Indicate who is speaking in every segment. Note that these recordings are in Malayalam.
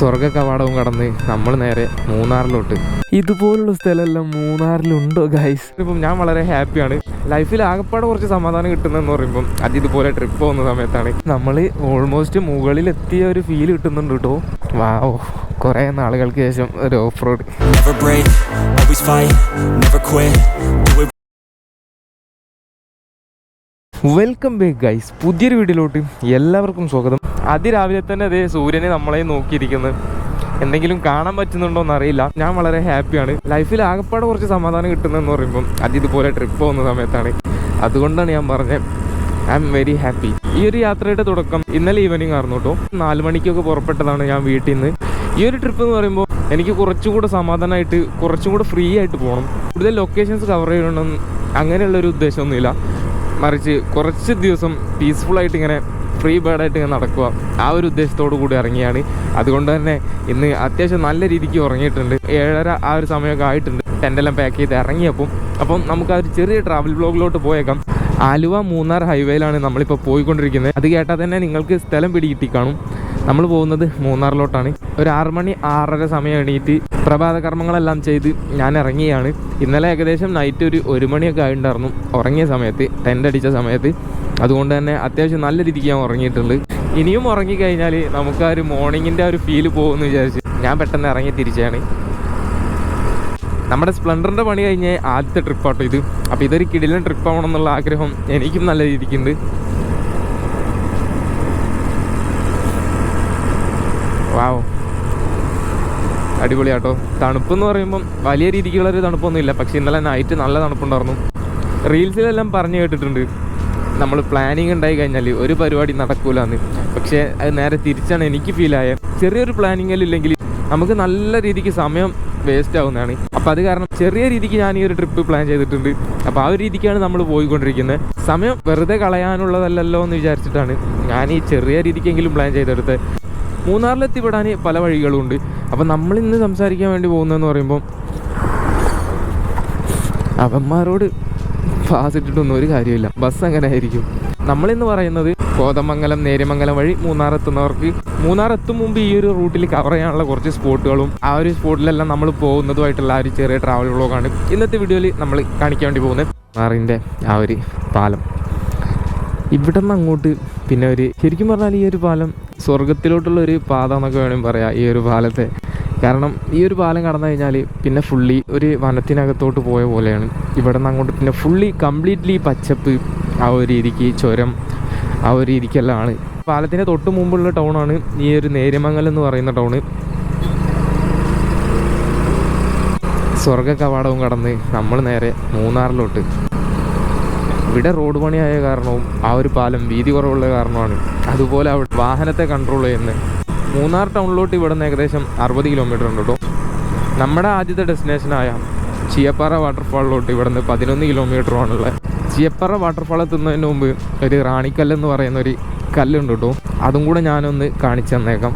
Speaker 1: സ്വർഗ കവാടവും കടന്ന് നമ്മൾ നേരെ മൂന്നാറിലോട്ട്. ഇതുപോലുള്ള സ്ഥലമെല്ലാം മൂന്നാറിലുണ്ടോ ഗൈസ് ഇപ്പം ഞാൻ വളരെ ഹാപ്പിയാണ്. ലൈഫിൽ ആകപ്പാടെ കുറച്ച് സമാധാനം കിട്ടുന്നതെന്ന് പറയുമ്പോൾ അത് ഇതുപോലെ ട്രിപ്പ് പോകുന്ന സമയത്താണ്. നമ്മൾ ഓൾമോസ്റ്റ് മുകളിൽ എത്തിയ ഒരു ഫീൽ കിട്ടുന്നുണ്ട് കേട്ടോ വാओ കുറേ നാളുകൾക്ക് ശേഷം ഒരു off road welcome back guys പുതിയൊരു വീഡിയോയിലോട്ട് എല്ലാവർക്കും സ്വാഗതം. അതിരാവിലെ തന്നെ അതേ സൂര്യനെ നമ്മളെ നോക്കിയിരിക്കുന്നത് എന്തെങ്കിലും കാണാൻ പറ്റുന്നുണ്ടോ എന്നറിയില്ല. ഞാൻ വളരെ ഹാപ്പിയാണ്. ലൈഫിൽ ആകപ്പാടെ കുറച്ച് സമാധാനം കിട്ടുന്നതെന്ന് പറയുമ്പോൾ അത് ഇതുപോലെ ട്രിപ്പ് പോകുന്ന സമയത്താണ്. അതുകൊണ്ടാണ് ഞാൻ പറഞ്ഞത്. ഐ എം വെരി ഹാപ്പി ഈ ഒരു യാത്രയുടെ തുടക്കം ഇന്നലെ ഈവനിങ് ആയിരുന്നു കേട്ടോ. നാല് മണിക്കൊക്കെ പുറപ്പെട്ടതാണ് ഞാൻ വീട്ടിൽ നിന്ന്. ഈ ഒരു ട്രിപ്പ് എന്ന് പറയുമ്പോൾ എനിക്ക് കുറച്ചും കൂടെ സമാധാനമായിട്ട് കുറച്ചും കൂടെ ഫ്രീ ആയിട്ട് പോകണം. കൂടുതൽ ലൊക്കേഷൻസ് കവർ ചെയ്യണം അങ്ങനെയുള്ളൊരു ഉദ്ദേശമൊന്നുമില്ല. മറിച്ച് കുറച്ച് ദിവസം പീസ്ഫുൾ ആയിട്ട് ഇങ്ങനെ ഫ്രീ ബേർഡായിട്ട് ഇങ്ങനെ നടക്കുക. ആ ഒരു ഉദ്ദേശത്തോടു കൂടി ഇറങ്ങിയാണ്. അതുകൊണ്ട് തന്നെ ഇന്ന് അത്യാവശ്യം നല്ല രീതിക്ക് ഉറങ്ങിയിട്ടുണ്ട്. ഏഴര ആ ഒരു സമയമൊക്കെ ആയിട്ടുണ്ട്. ടെന്റെല്ലാം പാക്ക് ചെയ്ത് ഇറങ്ങിയപ്പം. അപ്പം നമുക്ക് ആ ഒരു ചെറിയ ട്രാവൽ ബ്ലോഗിലോട്ട് പോയേക്കാം. ആലുവ മൂന്നാർ ഹൈവേയിലാണ് നമ്മളിപ്പോൾ പോയിക്കൊണ്ടിരിക്കുന്നത്. അത് കേട്ടാൽ തന്നെ നിങ്ങൾക്ക് സ്ഥലം പിടി കാണും. നമ്മൾ പോകുന്നത് മൂന്നാറിലോട്ടാണ്. ഒരു ആറ് മണി ആറര സമയം എണീറ്റ് പ്രഭാത കർമ്മങ്ങളെല്ലാം ചെയ്ത് ഞാൻ ഇറങ്ങിയാണ്. ഇന്നലെ ഏകദേശം നൈറ്റ് ഒരു ഒരു മണിയൊക്കെ ആയിട്ടുണ്ടായിരുന്നു. ഉറങ്ങിയ സമയത്ത് ടെന്റ് അടിച്ച സമയത്ത്. അതുകൊണ്ട് തന്നെ അത്യാവശ്യം നല്ല രീതിക്ക് ഞാൻ ഉറങ്ങിയിട്ടുണ്ട്. ഇനിയും ഉറങ്ങിക്കഴിഞ്ഞാൽ നമുക്ക് ആ ഒരു മോർണിംഗിന്റെ ഒരു ഫീൽ പോകുമെന്ന് വിചാരിച്ച് ഞാൻ പെട്ടെന്ന് ഇറങ്ങി തിരിച്ചാണ്. നമ്മുടെ സ്പ്ലെൻഡറിന്റെ പണി കഴിഞ്ഞ് ആദ്യത്തെ ട്രിപ്പാട്ടോ ഇത്. അപ്പോൾ ഇതൊരു കിടിലൻ ട്രിപ്പ് ആവണം എന്നുള്ള ആഗ്രഹം എനിക്കും നല്ല രീതിക്കുണ്ട് വാവ്. അടിപൊളിയാട്ടോ. തണുപ്പ് എന്ന് പറയുമ്പം വലിയ രീതിക്കുള്ളൊരു തണുപ്പൊന്നുമില്ല. പക്ഷെ ഇന്നലെ നൈറ്റ് നല്ല തണുപ്പുണ്ടായിരുന്നു. റീൽസിലെല്ലാം പറഞ്ഞു കേട്ടിട്ടുണ്ട്. നമ്മൾ പ്ലാനിങ് ഉണ്ടായി കഴിഞ്ഞാൽ ഒരു പരിപാടി നടക്കൂലെന്ന്. പക്ഷേ അത് നേരെ തിരിച്ചാണ് എനിക്ക് ആയത് ചെറിയൊരു പ്ലാനിങ്ങിൽ ഇല്ലെങ്കിൽ നമുക്ക് നല്ല രീതിക്ക് സമയം വേസ്റ്റ് ആവുന്നതാണ്. അപ്പോൾ അത് കാരണം ചെറിയ രീതിക്ക് ഞാൻ ഈ ഒരു ട്രിപ്പ് പ്ലാൻ ചെയ്തിട്ടുണ്ട്. അപ്പോൾ ആ ഒരു രീതിക്കാണ് നമ്മൾ പോയിക്കൊണ്ടിരിക്കുന്നത്. സമയം വെറുതെ കളയാനുള്ളതല്ലല്ലോ എന്ന് വിചാരിച്ചിട്ടാണ് ഞാൻ ഈ ചെറിയ രീതിക്കെങ്കിലും പ്ലാൻ ചെയ്തെടുത്തത്. മൂന്നാറിലെത്തിപ്പെടാൻ പല വഴികളുണ്ട്. അപ്പം നമ്മൾ ഇന്ന് സംസാരിക്കാൻ വേണ്ടി പോകുന്നതെന്ന് പറയുമ്പോൾ അവന്മാരോട് പാസ് ഇട്ടിട്ടൊന്നും ഒരു കാര്യമില്ല. ബസ് അങ്ങനെ ആയിരിക്കും. നമ്മളിന്ന് പറയുന്നത് കോതമംഗലം നേര്യമംഗലം വഴി മൂന്നാർ എത്തുന്നവർക്ക് മൂന്നാർ എത്തും മുമ്പ് ഈ ഒരു റൂട്ടിൽ കവർ ചെയ്യാനുള്ള കുറച്ച് സ്പോട്ടുകളും ആ ഒരു സ്പോട്ടിലെല്ലാം നമ്മൾ പോകുന്നതുമായിട്ടുള്ള ആ ഒരു ചെറിയ ട്രാവൽ വ്ളോഗാണ് ഇന്നത്തെ വീഡിയോയിൽ നമ്മൾ കാണിക്കാൻ വേണ്ടി പോകുന്നത്. മൂന്നാറിന്റെ ആ ഒരു പാലം. ഇവിടെ നിന്ന് അങ്ങോട്ട് പിന്നെ ഒരു ശരിക്കും പറഞ്ഞാൽ ഈ ഒരു പാലം സ്വർഗത്തിലോട്ടുള്ള ഒരു പാത എന്നൊക്കെ വേണമെങ്കിൽ പറയാം ഈ ഒരു പാലത്തെ. കാരണം ഈ ഒരു പാലം കടന്നു കഴിഞ്ഞാൽ പിന്നെ ഫുള്ളി ഒരു വനത്തിനകത്തോട്ട് പോയ പോലെയാണ്. ഇവിടെ നിന്ന് അങ്ങോട്ട് പിന്നെ ഫുള്ളി കംപ്ലീറ്റ്ലി പച്ചപ്പ് ആ ഒരു രീതിക്ക് ചുരം ആ ഒരു രീതിക്കെല്ലാം ആണ് പാലത്തിന്റെ തൊട്ട് മുമ്പുള്ള ടൗണാണ് ഈ ഒരു നേര്യമംഗൽ എന്ന് പറയുന്ന ടൗണ് സ്വർഗ കവാടവും കടന്ന് നമ്മൾ നേരെ മൂന്നാറിലോട്ട്. ഇവിടെ റോഡ് പണിയായ കാരണവും ആ ഒരു പാലം വീതി കുറവുള്ള കാരണമാണ്. അതുപോലെ അവിടെ വാഹനത്തെ കൺട്രോൾ ചെയ്യുന്നത്. മൂന്നാർ ടൗണിലോട്ട് ഇവിടെ നിന്ന് ഏകദേശം അറുപത് കിലോമീറ്റർ ഉണ്ട് കേട്ടോ നമ്മുടെ ആദ്യത്തെ ഡെസ്റ്റിനേഷനായ ചിയപ്പാറ വാട്ടർഫാളിലോട്ട് ഇവിടെ നിന്ന് പതിനൊന്ന് കിലോമീറ്ററുമാണുള്ളത് ചിയപ്പാറ വാട്ടർഫാൾ എത്തുന്നതിന് മുമ്പ് ഒരു റാണിക്കല്ലെന്ന് പറയുന്ന ഒരു കല്ലുണ്ട് കേട്ടോ അതും കൂടെ ഞാനൊന്ന് കാണിച്ചു തന്നേക്കാം.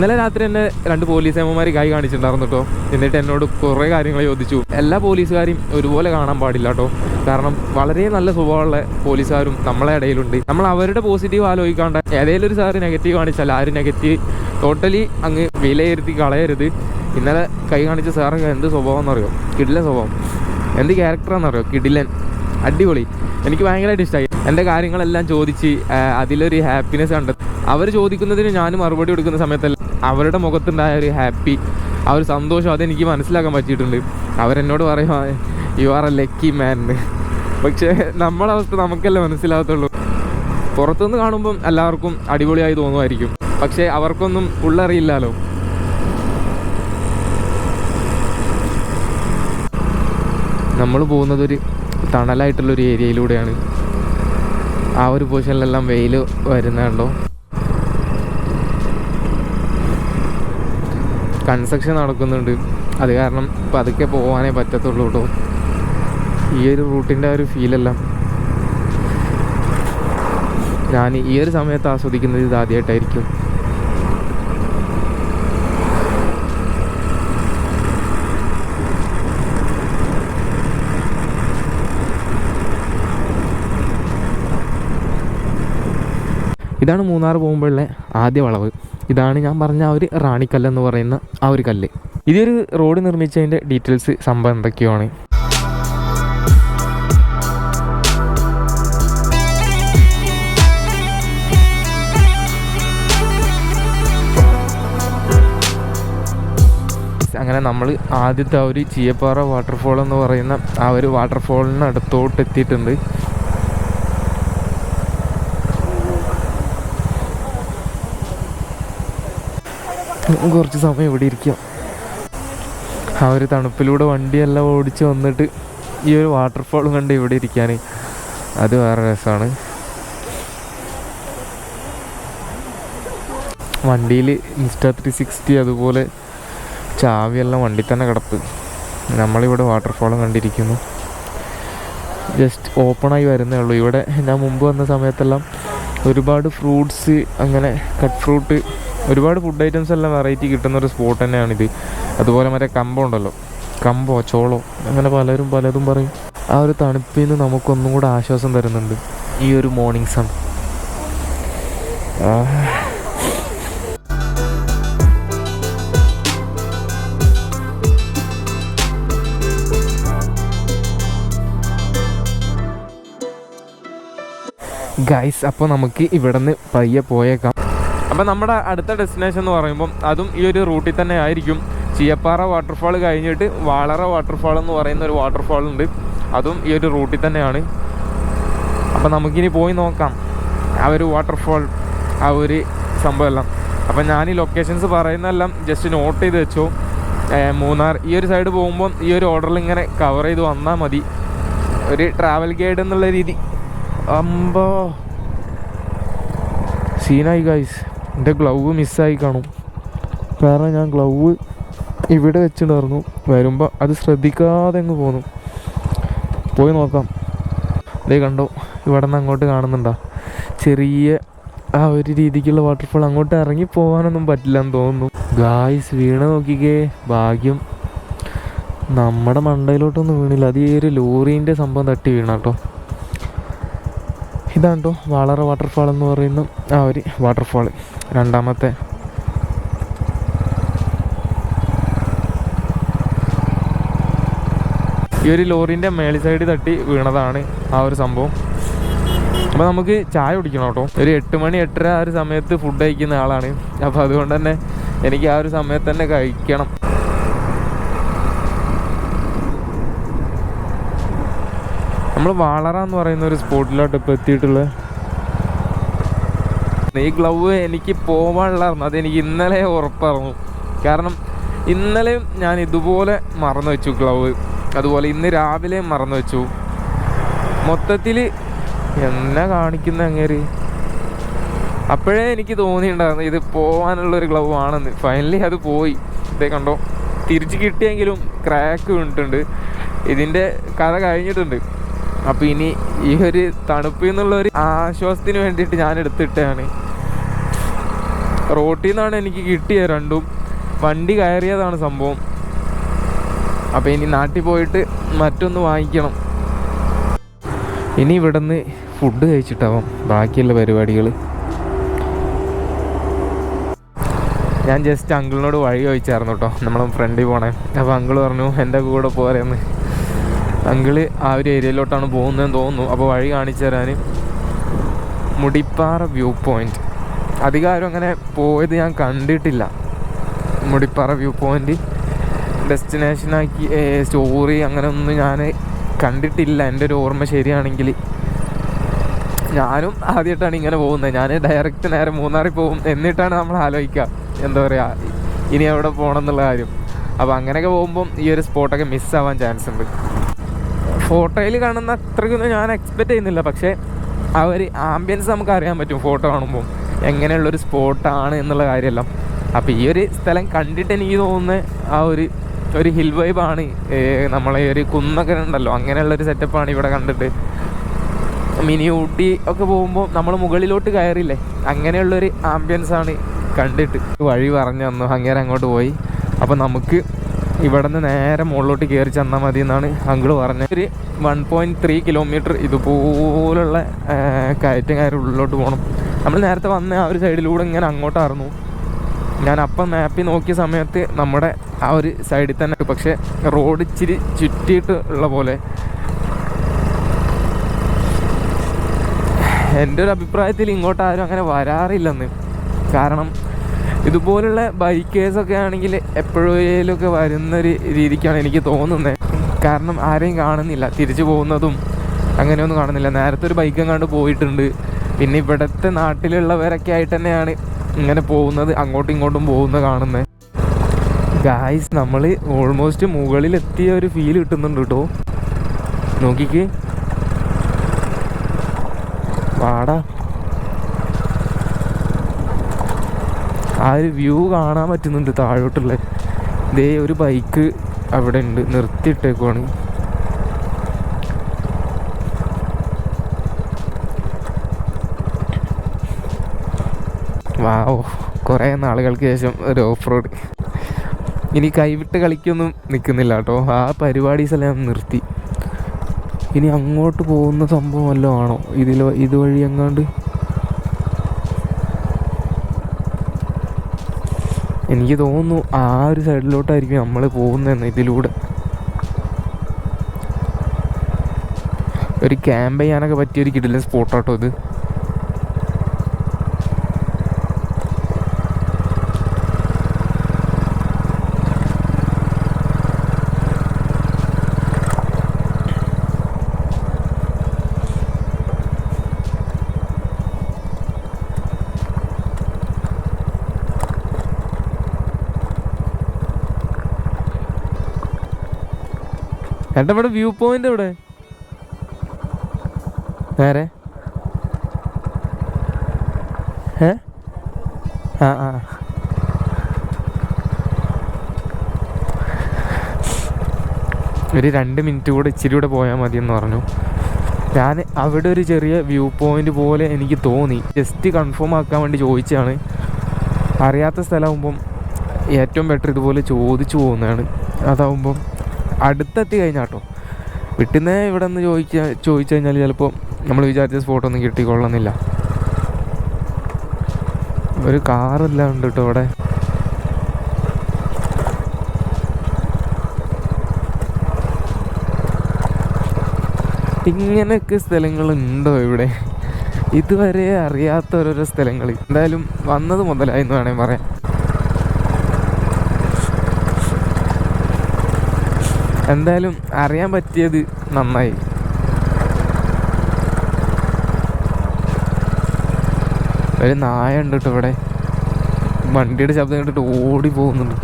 Speaker 1: ഇന്നലെ രാത്രി എന്നെ രണ്ട് പോലീസ് പോലീസേമ്മമാർ കൈ കാണിച്ചിട്ടുണ്ടായിരുന്നു കേട്ടോ എന്നിട്ട് എന്നോട് കുറേ കാര്യങ്ങൾ ചോദിച്ചു. എല്ലാ പോലീസുകാരും ഒരുപോലെ കാണാൻ പാടില്ല കേട്ടോ കാരണം വളരെ നല്ല സ്വഭാവമുള്ള പോലീസുകാരും നമ്മളെ ഇടയിലുണ്ട്. നമ്മൾ അവരുടെ പോസിറ്റീവ് ആലോചിക്കാണ്ട് ഏതെങ്കിലും ഒരു സാറ് നെഗറ്റീവ് കാണിച്ചാൽ ആര് നെഗറ്റീവ് ടോട്ടലി അങ്ങ് വിലയിരുത്തി കളയരുത്. ഇന്നലെ കൈ കാണിച്ച സാറിന് എന്ത് സ്വഭാവം എന്നറിയോ കിടിലൻ സ്വഭാവം. എന്ത് ക്യാരക്ടറാണെന്നറിയോ കിടിലൻ. അടിപൊളി. എനിക്ക് ഭയങ്കരമായിട്ട് ഇഷ്ടമായി എന്റെ കാര്യങ്ങളെല്ലാം ചോദിച്ച് അതിലൊരു ഹാപ്പിനെസ് കണ്ടെത്തും. അവർ ചോദിക്കുന്നതിന് ഞാൻ മറുപടി കൊടുക്കുന്ന സമയത്തല്ല അവരുടെ മുഖത്തുണ്ടായ ഒരു ഹാപ്പി ആ ഒരു സന്തോഷം അതെനിക്ക് മനസ്സിലാക്കാൻ പറ്റിയിട്ടുണ്ട്. അവരെന്നോട് പറയും you are a lucky man പക്ഷേ നമ്മളെ അവസ്ഥ നമുക്കല്ലേ മനസ്സിലാകത്തുള്ളൂ. പുറത്തുനിന്ന് കാണുമ്പം എല്ലാവർക്കും അടിപൊളിയായി തോന്നുമായിരിക്കും. പക്ഷേ അവർക്കൊന്നും ഉള്ളറിയില്ലല്ലോ. നമ്മൾ പോകുന്നത് ഒരു തണലായിട്ടുള്ളൊരു ഏരിയയിലൂടെയാണ്. ആ ഒരു പൊസിഷനിലെല്ലാം വെയിൽ വരുന്നുണ്ടോ കൺസ്ട്രക്ഷൻ നടക്കുന്നുണ്ട്. അത് കാരണം പതുക്കെ പോകാനേ പറ്റത്തുള്ളൂ കേട്ടോ ഈ ഒരു റൂട്ടിന്റെ ആ ഒരു ഫീലെല്ലാം ഞാൻ ഈ ഒരു സമയത്ത് ആസ്വദിക്കുന്നത് ഇത് ആദ്യമായിട്ടായിരിക്കും ഇതാണ് മൂന്നാർ പോകുമ്പോഴുള്ള ആദ്യ വളവ്. ഇതാണ് ഞാൻ പറഞ്ഞ ആ ഒരു റാണിക്കല്ല് എന്ന് പറയുന്ന ആ ഒരു കല്ല്. ഇതൊരു റോഡ് നിർമ്മിച്ചതിന്റെ ഡീറ്റെയിൽസ് സംഭവം എന്തൊക്കെയാണ്? അങ്ങനെ നമ്മൾ ആദ്യത്തെ ആ ഒരു ചീയപ്പാറ വാട്ടർഫോൾ എന്ന് പറയുന്ന ആ ഒരു വാട്ടർഫോളിന് അടുത്തോട്ട് എത്തിയിട്ടുണ്ട് കുറച്ച് സമയം ഇവിടെ ഇരിക്കാം. ആ ഒരു തണുപ്പിലൂടെ വണ്ടിയെല്ലാം ഓടിച്ച് വന്നിട്ട് ഈ ഒരു വാട്ടർഫോളും കണ്ട് ഇവിടെ ഇരിക്കാൻ അത് വേറെ രസമാണ് വണ്ടിയിൽ ഇൻസ്റ്റാ ത്രീ സിക്സ്റ്റി അതുപോലെ ചാവിയെല്ലാം വണ്ടി തന്നെ കിടപ്പ്. നമ്മളിവിടെ വാട്ടർഫോളും കണ്ടിരിക്കുന്നു. ജസ്റ്റ് ഓപ്പണായി വരുന്നേ ഉള്ളൂ. ഇവിടെ ഞാൻ മുമ്പ് വന്ന സമയത്തെല്ലാം ഒരുപാട് ഫ്രൂട്ട്സ് അങ്ങനെ കട്ട് ഫ്രൂട്ട് ഒരുപാട് ഫുഡ് ഐറ്റംസ് എല്ലാം വെറൈറ്റി കിട്ടുന്ന ഒരു സ്പോട്ട് തന്നെയാണിത്. അതുപോലെ മറ്റേ കമ്പം ഉണ്ടല്ലോ. കമ്പോ ചോളോ അങ്ങനെ പലരും പലതും പറയും. ആ ഒരു തണുപ്പിൽ നിന്ന് നമുക്കൊന്നും കൂടെ ആശ്വാസം തരുന്നുണ്ട്. ഈ ഒരു മോർണിംഗ് സൺ ഗൈസ് അപ്പോൾ നമുക്ക് ഇവിടെ നിന്ന് പയ്യെ പോയേക്കാം. അപ്പോൾ നമ്മുടെ അടുത്ത ഡെസ്റ്റിനേഷൻ എന്ന് പറയുമ്പം അതും ഈ ഒരു റൂട്ടിൽ തന്നെ ആയിരിക്കും. ചീയപ്പാറ വാട്ടർഫാൾ കഴിഞ്ഞിട്ട് വാളറ വാട്ടർഫാൾ എന്ന് പറയുന്ന ഒരു വാട്ടർഫാൾ ഉണ്ട്. അതും ഈ ഒരു റൂട്ടിൽ തന്നെയാണ്. അപ്പം നമുക്കിനി പോയി നോക്കാം. ആ ഒരു വാട്ടർഫാൾ ആ ഒരു സംഭവമെല്ലാം. അപ്പം ഞാൻ ഈ ലൊക്കേഷൻസ് പറയുന്നതെല്ലാം ജസ്റ്റ് നോട്ട് ചെയ്ത് വെച്ചോ. മൂന്നാർ ഈ ഒരു സൈഡ് പോകുമ്പോൾ ഈ ഒരു ഓർഡറിൽ ഇങ്ങനെ കവർ ചെയ്ത് വന്നാൽ മതി. ഒരു ട്രാവൽ ഗൈഡ് എന്നുള്ള രീതി. അമ്പോ. സീനായി ഗൈസ് എന്റെ ഗ്ലൗവ് മിസ്സായി കാണും. കാരണം ഞാൻ ഗ്ലൗവ് ഇവിടെ വെച്ചിട്ടുണ്ടായിരുന്നു. വരുമ്പോൾ അത് ശ്രദ്ധിക്കാതെ അങ്ങ് പോന്നു. പോയി നോക്കാം. അതേ കണ്ടോ ഇവിടെ നിന്ന് അങ്ങോട്ട് കാണുന്നുണ്ടോ. ചെറിയ ആ ഒരു രീതിക്കുള്ള വാട്ടർഫാൾ അങ്ങോട്ട് ഇറങ്ങി പോകാനൊന്നും പറ്റില്ല എന്ന് തോന്നുന്നു. ഗായ്സ് വീണ് നോക്കിക്കേ. ഭാഗ്യം. നമ്മുടെ മണ്ടയിലോട്ടൊന്നും വീണില്ല. അത് ഈ ഒരു ലോറീന്റെ സംഭവം തട്ടി വീണ കേട്ടോ ഇതാണ് കേട്ടോ വാളറ വാട്ടർഫാൾ എന്ന് പറയുന്ന ആ ഒരു വാട്ടർഫാൾ രണ്ടാമത്തെ. ഈ ഒരു ലോറിന്റെ മേളി സൈഡ് തട്ടി വീണതാണ് ആ ഒരു സംഭവം. അപ്പോൾ നമുക്ക് ചായ കുടിക്കണം കേട്ടോ. ഒരു എട്ട് മണി എട്ടര ആ ഒരു സമയത്ത് ഫുഡ് കഴിക്കുന്ന ആളാണ്. അപ്പോൾ അതുകൊണ്ട് തന്നെ എനിക്ക് ആ ഒരു സമയത്ത് തന്നെ കഴിക്കണം. നമ്മൾ വാളറ എന്ന് പറയുന്ന ഒരു സ്പോട്ടിലോട്ട് ഇപ്പോൾ എത്തിയിട്ടുള്ളത്. ഈ ഗ്ലൗവ് എനിക്ക് പോവാനുള്ളതായിരുന്നു അത് എനിക്ക് ഇന്നലെ ഉറപ്പായിരുന്നു. കാരണം ഇന്നലെയും ഞാൻ ഇതുപോലെ മറന്നു വെച്ചു ഗ്ലൗവ് അതുപോലെ ഇന്ന് രാവിലെ മറന്നു വെച്ചു. മൊത്തത്തിൽ എന്നെ കാണിക്കുന്ന അങ്ങേര്? അപ്പോഴേ എനിക്ക് തോന്നിയിട്ടുണ്ടായിരുന്നു ഇത് പോകാനുള്ളൊരു ഗ്ലൗ ആണെന്ന്. ഫൈനലി അത് പോയി. ഇതേ കണ്ടോ? തിരിച്ച് കിട്ടിയെങ്കിലും ക്രാക്ക് വീണിട്ടുണ്ട് ഇതിന്റെ കഥ കഴിഞ്ഞിട്ടുണ്ട്. അപ്പോൾ ഇനി ഈ ഒരു തണുപ്പിൽ നിന്നുള്ള ഒരു ആശ്വാസത്തിന് വേണ്ടിയിട്ട് ഞാൻ എടുത്തിട്ടാണ് റോട്ടിൽ നിന്നാണ് എനിക്ക് കിട്ടിയത് രണ്ടും. വണ്ടി കയറിയതാണ് സംഭവം. അപ്പോൾ ഇനി നാട്ടിൽ പോയിട്ട് മറ്റൊന്ന് വാങ്ങിക്കണം. ഇനി ഇവിടുന്ന് ഫുഡ് കഴിച്ചിട്ടാവാം ബാക്കിയുള്ള പരിപാടികൾ. ഞാൻ ജസ്റ്റ് അങ്കിളിനോട് വഴി ചോദിച്ചായിരുന്നു കേട്ടോ നമ്മളെ ഫ്രണ്ടിൽ പോണേ. അപ്പോൾ അങ്കിൾ പറഞ്ഞു എന്റെ കൂടെ പോരെന്ന്. അങ്കിൾ ആ ഒരു ഏരിയയിലോട്ടാണ് പോകുന്നതെന്ന് തോന്നുന്നു. അപ്പോൾ വഴി കാണിച്ചു തരാൻ മുടിപ്പാറ വ്യൂ പോയിന്റ്. അധികാരം അങ്ങനെ പോയത് ഞാൻ കണ്ടിട്ടില്ല. മുടിപ്പാറ വ്യൂ പോയിന്റ് ഡെസ്റ്റിനേഷനാക്കി സ്റ്റോറി അങ്ങനെ ഒന്നും ഞാൻ കണ്ടിട്ടില്ല. എന്റെ ഒരു ഓർമ്മ ശരിയാണെങ്കിൽ ഞാനും ആദ്യമായിട്ടാണ് ഇങ്ങനെ പോകുന്നത്. ഞാൻ ഡയറക്റ്റ് നേരെ മൂന്നാറിൽ പോകും. എന്നിട്ടാണ് നമ്മൾ ആലോചിക്കുക. എന്താ പറയുക ഇനി എവിടെ പോകണം എന്നുള്ള കാര്യം. അപ്പോൾ അങ്ങനെയൊക്കെ പോകുമ്പം ഈ ഒരു സ്പോട്ടൊക്കെ മിസ്സാവാൻ ചാൻസ് ഉണ്ട്. ഫോട്ടോയിൽ കാണുന്ന അത്രയ്ക്കൊന്നും ഞാൻ എക്സ്പെക്റ്റ് ചെയ്യുന്നില്ല. പക്ഷേ ആ ഒരു ആംബിയൻസ് നമുക്ക് അറിയാൻ പറ്റും ഫോട്ടോ കാണുമ്പോൾ എങ്ങനെയുള്ളൊരു സ്പോട്ടാണ് എന്നുള്ള കാര്യമെല്ലാം. അപ്പോൾ ഈ ഒരു സ്ഥലം കണ്ടിട്ട് എനിക്ക് തോന്നുന്നത് ആ ഒരു ഒരു ഹിൽ വൈബാണ് നമ്മളെ ഒരു കുന്നൊക്കെ ഉണ്ടല്ലോ അങ്ങനെയുള്ളൊരു സെറ്റപ്പാണ് ഇവിടെ കണ്ടിട്ട്. മിനി ഊട്ടി ഒക്കെ പോകുമ്പോൾ നമ്മൾ മുകളിലോട്ട് കയറില്ലേ അങ്ങനെയുള്ളൊരു ആംബിയൻസാണ് കണ്ടിട്ട്. വഴി പറഞ്ഞു തന്നു അങ്ങനെ അങ്ങോട്ട് പോയി. അപ്പോൾ നമുക്ക് ഇവിടെ നിന്ന് നേരെ മുകളിലോട്ട് കയറി ചെന്നാൽ മതി എന്നാണ് അങ്കിൾ പറഞ്ഞത്. ഒരു വൺ പോയിന്റ് ത്രീ കിലോമീറ്റർ ഇതുപോലുള്ള കയറ്റം കയറി ഉള്ളിലോട്ട് പോകണം നമ്മൾ നേരത്തെ വന്ന ആ ഒരു സൈഡിലൂടെ ഇങ്ങനെ അങ്ങോട്ടായിരുന്നു ഞാൻ അപ്പം മാപ്പിൽ നോക്കിയ സമയത്ത് നമ്മുടെ ആ ഒരു സൈഡിൽ തന്നെ പക്ഷേ റോഡ് ഇച്ചിരി ചുറ്റിയിട്ട് ഉള്ള പോലെ. എന്റെ ഒരു അഭിപ്രായത്തിൽ ഇങ്ങോട്ട് ആരും അങ്ങനെ വരാറില്ലെന്ന്. കാരണം ഇതുപോലുള്ള ബൈക്കേഴ്സൊക്കെ ആണെങ്കിൽ എപ്പോഴേലൊക്കെ വരുന്നൊരു രീതിക്കാണ് എനിക്ക് തോന്നുന്നത് കാരണം ആരെയും കാണുന്നില്ല. തിരിച്ചു പോകുന്നതും അങ്ങനെയൊന്നും കാണുന്നില്ല. നേരത്തെ ഒരു ബൈക്കും എങ്ങാണ്ട് പോയിട്ടുണ്ട്. പിന്നെ ഇവിടുത്തെ നാട്ടിലുള്ളവരൊക്കെ ആയിട്ട് തന്നെയാണ് ഇങ്ങനെ പോകുന്നത്. അങ്ങോട്ടും ഇങ്ങോട്ടും പോകുന്നത് കാണുന്നത് ഗായ്സ് നമ്മൾ ഓൾമോസ്റ്റ് മുകളിലെത്തിയ ഒരു ഫീൽ കിട്ടുന്നുണ്ട് കേട്ടോ നോക്കിക്ക്. വാടാ. ആ ഒരു വ്യൂ കാണാൻ പറ്റുന്നുണ്ട് താഴോട്ടുള്ള. ദേ ഒരു ബൈക്ക് അവിടെ ഉണ്ട്. നിർത്തിയിട്ടേക്കുവാണ്. വാവോ. കുറേ നാളുകൾക്ക് ശേഷം ഒരു ഓഫ് റോഡ് ഇനി കൈവിട്ട് കളിക്കൊന്നും നിൽക്കുന്നില്ല കേട്ടോ. ആ പരിപാടീസെല്ലാം നിർത്തി. ഇനി അങ്ങോട്ട് പോകുന്ന സംഭവം വല്ലതും ആണോ? ഇതിൽ ഇതുവഴി എങ്ങാണ്ട്? എനിക്ക് തോന്നുന്നു ആ ഒരു സൈഡിലോട്ടായിരിക്കും നമ്മൾ പോകുന്നതെന്ന് ഇതിലൂടെ. ഒരു ക്യാമ്പ് ചെയ്യാനൊക്കെ പറ്റിയ ഒരു കിടിലൻ സ്പോട്ടാട്ടോ ഇത്. ഏട്ടാ ഇവിടെ വ്യൂ പോയിന്റ് ഇവിടെ? നേരെ ഏ? ആ ആ. ഒരു രണ്ട് മിനിറ്റ് കൂടെ ഇച്ചിരി കൂടെ പോയാൽ മതി എന്ന് പറഞ്ഞു. ഞാൻ അവിടെ ഒരു ചെറിയ വ്യൂ പോയിന്റ് പോലെ എനിക്ക് തോന്നി. ജസ്റ്റ് കൺഫേം ആക്കാൻ വേണ്ടി ചോദിച്ചാണ് അറിയാത്ത സ്ഥലമാകുമ്പം ഏറ്റവും ബെറ്റർ ഇതുപോലെ ചോദിച്ചു പോകുന്നതാണ്. അതാവുമ്പം അടുത്തെത്തി കഴിഞ്ഞാൽ കേട്ടോ വിട്ടുന്നേ ഇവിടെ നിന്ന് ചോദിക്കുക ചോദിച്ചു കഴിഞ്ഞാൽ ചിലപ്പോൾ നമ്മൾ വിചാരിച്ച സ്പോട്ട് ഒന്നും കിട്ടിക്കൊള്ളുന്നില്ല ഒരു കാറില്ല ഉണ്ട് കേട്ടോ ഇവിടെ. ഇങ്ങനെയൊക്കെ സ്ഥലങ്ങളുണ്ടോ ഇവിടെ? ഇതുവരെ അറിയാത്ത ഓരോരോ സ്ഥലങ്ങൾ എന്തായാലും വന്നത് മുതലായി എന്ന് വേണമെങ്കിൽ പറയാം. എന്തായാലും അറിയാൻ പറ്റിയത് നന്നായി. ഒരു നായ ഉണ്ട് കേട്ടോ ഇവിടെ. വണ്ടിയുടെ ശബ്ദം കേട്ടിട്ട് ഓടി പോകുന്നുണ്ട്.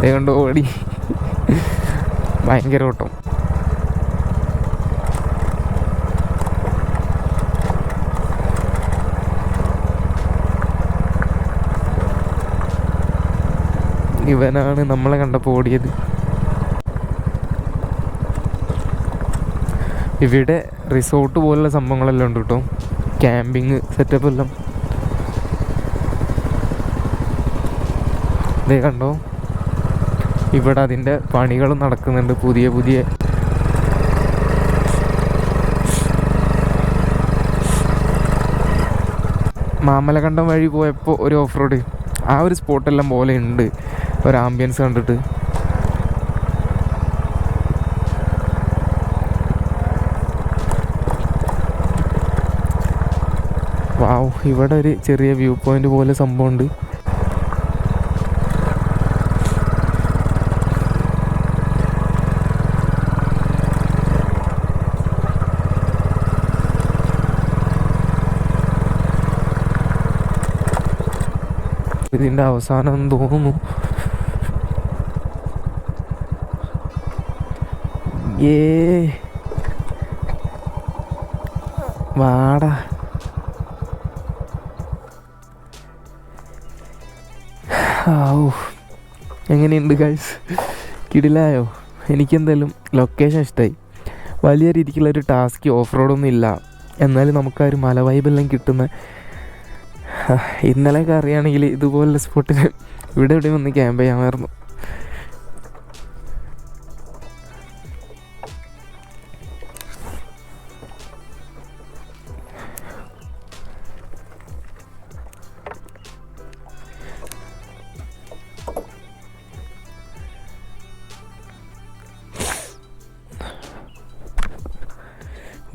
Speaker 1: ദേ കണ്ട് ഓടി. ഭയങ്കര ഓട്ടം. ഇവനാണ് നമ്മളെ കണ്ടപ്പോൾ ഓടിയത്. ഇവിടെ റിസോർട്ട് പോലുള്ള സംഭവങ്ങളെല്ലാം ഉണ്ട് കേട്ടോ. ക്യാമ്പിങ് സെറ്റപ്പ് എല്ലാം. ഇതേ കണ്ടോ? ഇവിടെ അതിന്റെ പണികൾ നടക്കുന്നുണ്ട് പുതിയ പുതിയ. മാമലകണ്ടം വഴി പോയപ്പോൾ ഒരു ഓഫ് റോഡ് ആ ഒരു സ്പോട്ടെല്ലാം പോലെ ഉണ്ട്. ഒരു ആംബിയൻസ് കണ്ടിട്ട്. വാവ് ഇവിടെ ഒരു ചെറിയ വ്യൂ പോയിന്റ് പോലെ സംഭവമുണ്ട്. ഇതിന്റെ അവസാനം തോന്നുന്നു. ഏ. വാടാ. എങ്ങനെയുണ്ട് ഗൈസ് കിടിലായോ? എനിക്കെന്തായാലും ലൊക്കേഷൻ ഇഷ്ടമായി വലിയ രീതിക്കുള്ള ഒരു ടാസ്ക് ഓഫ് റോഡൊന്നും ഇല്ല. എന്നാലും നമുക്ക് ആ ഒരു മല കിട്ടുന്ന ഇന്നലെയൊക്കെ അറിയുകയാണെങ്കിൽ ഇതുപോലുള്ള സ്പോട്ടിൽ ഇവിടെ എവിടെയും വന്ന് ക്യാമ്പ് ചെയ്യാമായിരുന്നു.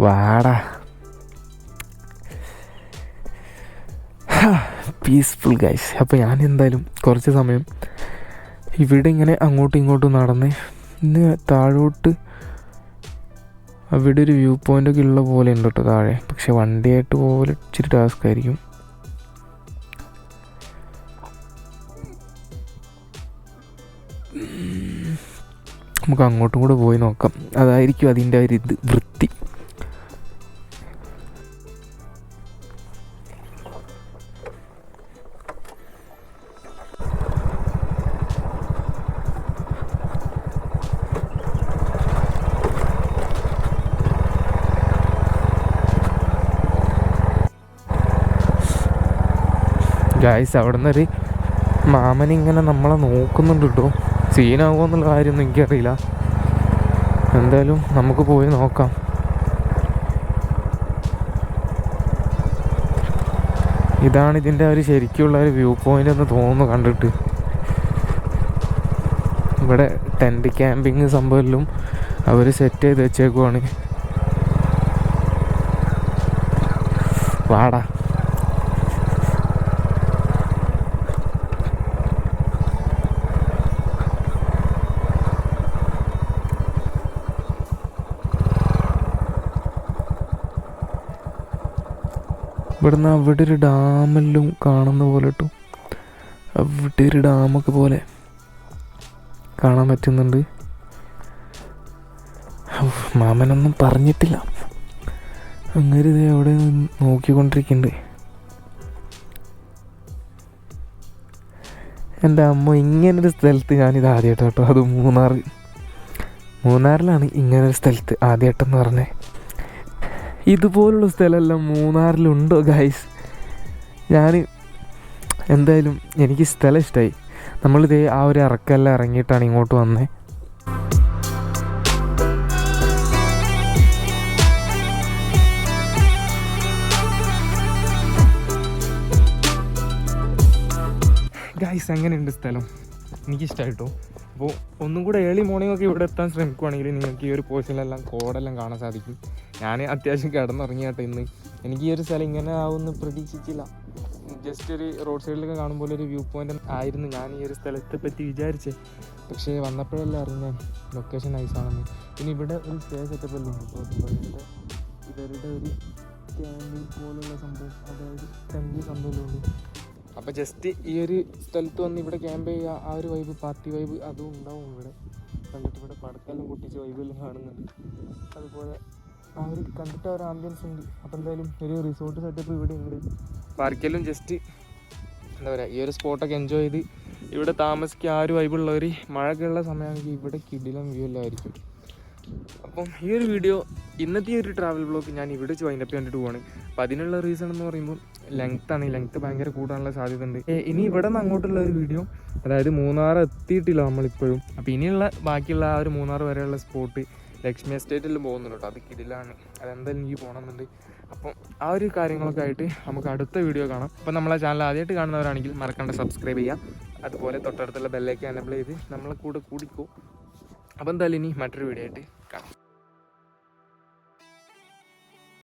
Speaker 1: വാടാ. പീസ്ഫുൾ ഗൈസ് അപ്പോൾ ഞാൻ എന്തായാലും കുറച്ച് സമയം ഇവിടെ ഇങ്ങനെ അങ്ങോട്ടും ഇങ്ങോട്ടും നടന്ന് ഇന്ന് താഴോട്ട് അവിടെ ഒരു വ്യൂ പോയിന്റ് ഒക്കെ ഉള്ള പോലെ ഉണ്ട് കേട്ടോ താഴെ. പക്ഷെ വണ്ടിയായിട്ട് പോലെ ഇച്ചിരി ടാസ്ക് ആയിരിക്കും. നമുക്ക് അങ്ങോട്ടും കൂടെ പോയി നോക്കാം. അതായിരിക്കും അതിന്റെ ഒരു ഇത് വൃത്തി. ഗായ്സ് അവിടെ നിന്നൊരു മാമനിങ്ങനെ നമ്മളെ നോക്കുന്നുണ്ട് കേട്ടോ സീനാകുമോ എന്നുള്ള കാര്യമൊന്നും എനിക്കറിയില്ല. എന്തായാലും നമുക്ക് പോയി നോക്കാം. ഇതാണ് ഇതിന്റെ ഒരു ശരിക്കുള്ള ഒരു വ്യൂ പോയിന്റ് എന്ന് തോന്നുന്നു കണ്ടിട്ട്. ഇവിടെ ടെന്റ് ക്യാമ്പിങ് സംഭവമെല്ലാം അവർ സെറ്റ് ചെയ്ത് വെച്ചേക്കുവാണ്. വാടാ. ഇവിടുന്ന് അവിടെ ഒരു ഡാമെല്ലാം കാണുന്ന പോലെ കേട്ടോ. അവിടെ ഒരു ഡാമൊക്കെ പോലെ കാണാൻ പറ്റുന്നുണ്ട്. മാമനൊന്നും പറഞ്ഞിട്ടില്ല. അങ്ങനെ ഇത് നിന്ന് നോക്കിക്കൊണ്ടിരിക്കുന്നുണ്ട് എന്റെ അമ്മ ഇങ്ങനൊരു സ്ഥലത്ത് ഞാനിത് ആദ്യമായിട്ട് കേട്ടോ അത് മൂന്നാർ മൂന്നാറിലാണ് ഇങ്ങനൊരു സ്ഥലത്ത് ആദ്യമായിട്ടെന്ന് പറഞ്ഞേ. ഇതുപോലുള്ള സ്ഥലമെല്ലാം മൂന്നാറിലുണ്ടോ ഗൈസ് ഞാൻ എന്തായാലും എനിക്ക് സ്ഥലം ഇഷ്ടമായി നമ്മളിതേ ആ ഒരു ഇറക്കെല്ലാം ഇറങ്ങിയിട്ടാണ് ഇങ്ങോട്ട് വന്നത് ഗൈസ് എങ്ങനെയുണ്ട് സ്ഥലം? എനിക്കിഷ്ടമായിട്ടോ അപ്പോൾ ഒന്നും കൂടെ ഏർലി മോർണിംഗ് ഒക്കെ ഇവിടെ എത്താൻ ശ്രമിക്കുവാണെങ്കിൽ നിങ്ങൾക്ക് ഈ ഒരു പോർഷനിലെല്ലാം കോടെല്ലാം കാണാൻ സാധിക്കും. ഞാൻ അത്യാവശ്യം കിടന്നുറങ്ങിയാട്ടെ ഇന്ന്. എനിക്ക് ഈ ഒരു സ്ഥലം ഇങ്ങനെ ആവുമെന്ന് പ്രതീക്ഷിച്ചില്ല. ജസ്റ്റ് ഒരു റോഡ് സൈഡിലൊക്കെ കാണുമ്പോൾ ഒരു വ്യൂ പോയിന്റ് ആയിരുന്നു ഞാൻ ഈ ഒരു സ്ഥലത്തെ പറ്റി വിചാരിച്ചേ. പക്ഷേ വന്നപ്പോഴല്ലേ അറിഞ്ഞ ലൊക്കേഷൻ നൈസാണെന്ന് പിന്നെ ഇവിടെ ഒരു സ്റ്റേ സെറ്റപ്പ് ഉണ്ട്. അപ്പോൾ ഇവരുടെ ഒരു പോലുള്ള സംഭവം അതായത് ഉണ്ട്. അപ്പോൾ ജസ്റ്റ് ഈ ഒരു സ്ഥലത്ത് വന്ന് ഇവിടെ ക്യാമ്പ് ചെയ്യുക ആ ഒരു വൈബ് പാർട്ടി വൈബ് അതും ഉണ്ടാവും ഇവിടെ. കണ്ടിട്ട് ഇവിടെ പടക്കെല്ലാം പൊട്ടിച്ച് വൈബെല്ലാം കാണുന്നുണ്ട്. അതുപോലെ ആ ഒരു കണ്ടിട്ട് ഒരു ആംബിയൻസ് ഉണ്ട്. അപ്പോൾ എന്തായാലും ഒരു റിസോർട്ട് സെറ്റപ്പ് ഇവിടെ ഉണ്ട്. പാർക്കെല്ലാം ജസ്റ്റ് എന്താ പറയുക ഈ ഒരു സ്പോട്ടൊക്കെ എൻജോയ് ചെയ്ത് ഇവിടെ താമസിക്കുക ആ ഒരു വൈബുള്ളവർ മഴയൊക്കെയുള്ള സമയമാണെങ്കിൽ ഇവിടെ കിടിലം വ്യൂ എല്ലാം ആയിരിക്കും. അപ്പം ഈ ഒരു വീഡിയോ ഇന്നത്തെ ഈ ഒരു ട്രാവൽ ബ്ലോഗ് ഞാൻ ഇവിടെ വൈൻഡപ്പ് കണ്ടിട്ട് പോവാണ്. അപ്പം അതിനുള്ള റീസൺ എന്ന് പറയുമ്പോൾ ലെങ്ത് ആണ്. ലെങ്ത് ഭയങ്കര കൂടാനുള്ള സാധ്യത ഉണ്ട്. ഇനി ഇവിടെ നിന്ന് അങ്ങോട്ടുള്ള ഒരു വീഡിയോ അതായത് മൂന്നാർ എത്തിയിട്ടില്ല നമ്മളിപ്പോഴും. അപ്പം ഇനിയുള്ള ബാക്കിയുള്ള ആ ഒരു മൂന്നാർ വരെയുള്ള സ്പോട്ട് ലക്ഷ്മി എസ്റ്റേറ്റിൽ പോകുന്നുണ്ട് അത് കിടിലാണ്. അതെന്തായാലും എനിക്ക് പോകണമെന്നുണ്ട് അപ്പം ആ ഒരു കാര്യങ്ങളൊക്കെ ആയിട്ട് നമുക്ക് അടുത്ത വീഡിയോ കാണാം. അപ്പം നമ്മളെ ചാനൽ ആദ്യമായിട്ട് കാണുന്നവരാണെങ്കിൽ മറക്കാണ്ട് സബ്സ്ക്രൈബ് ചെയ്യാം. അതുപോലെ തൊട്ടടുത്തുള്ള ബെല്ലേക്ക് എനബിൾ ചെയ്ത് നമ്മളെ കൂടെ കൂടിക്കോ. അപ്പം എന്തായാലും ഇനി മറ്റൊരു വീഡിയോ ആയിട്ട്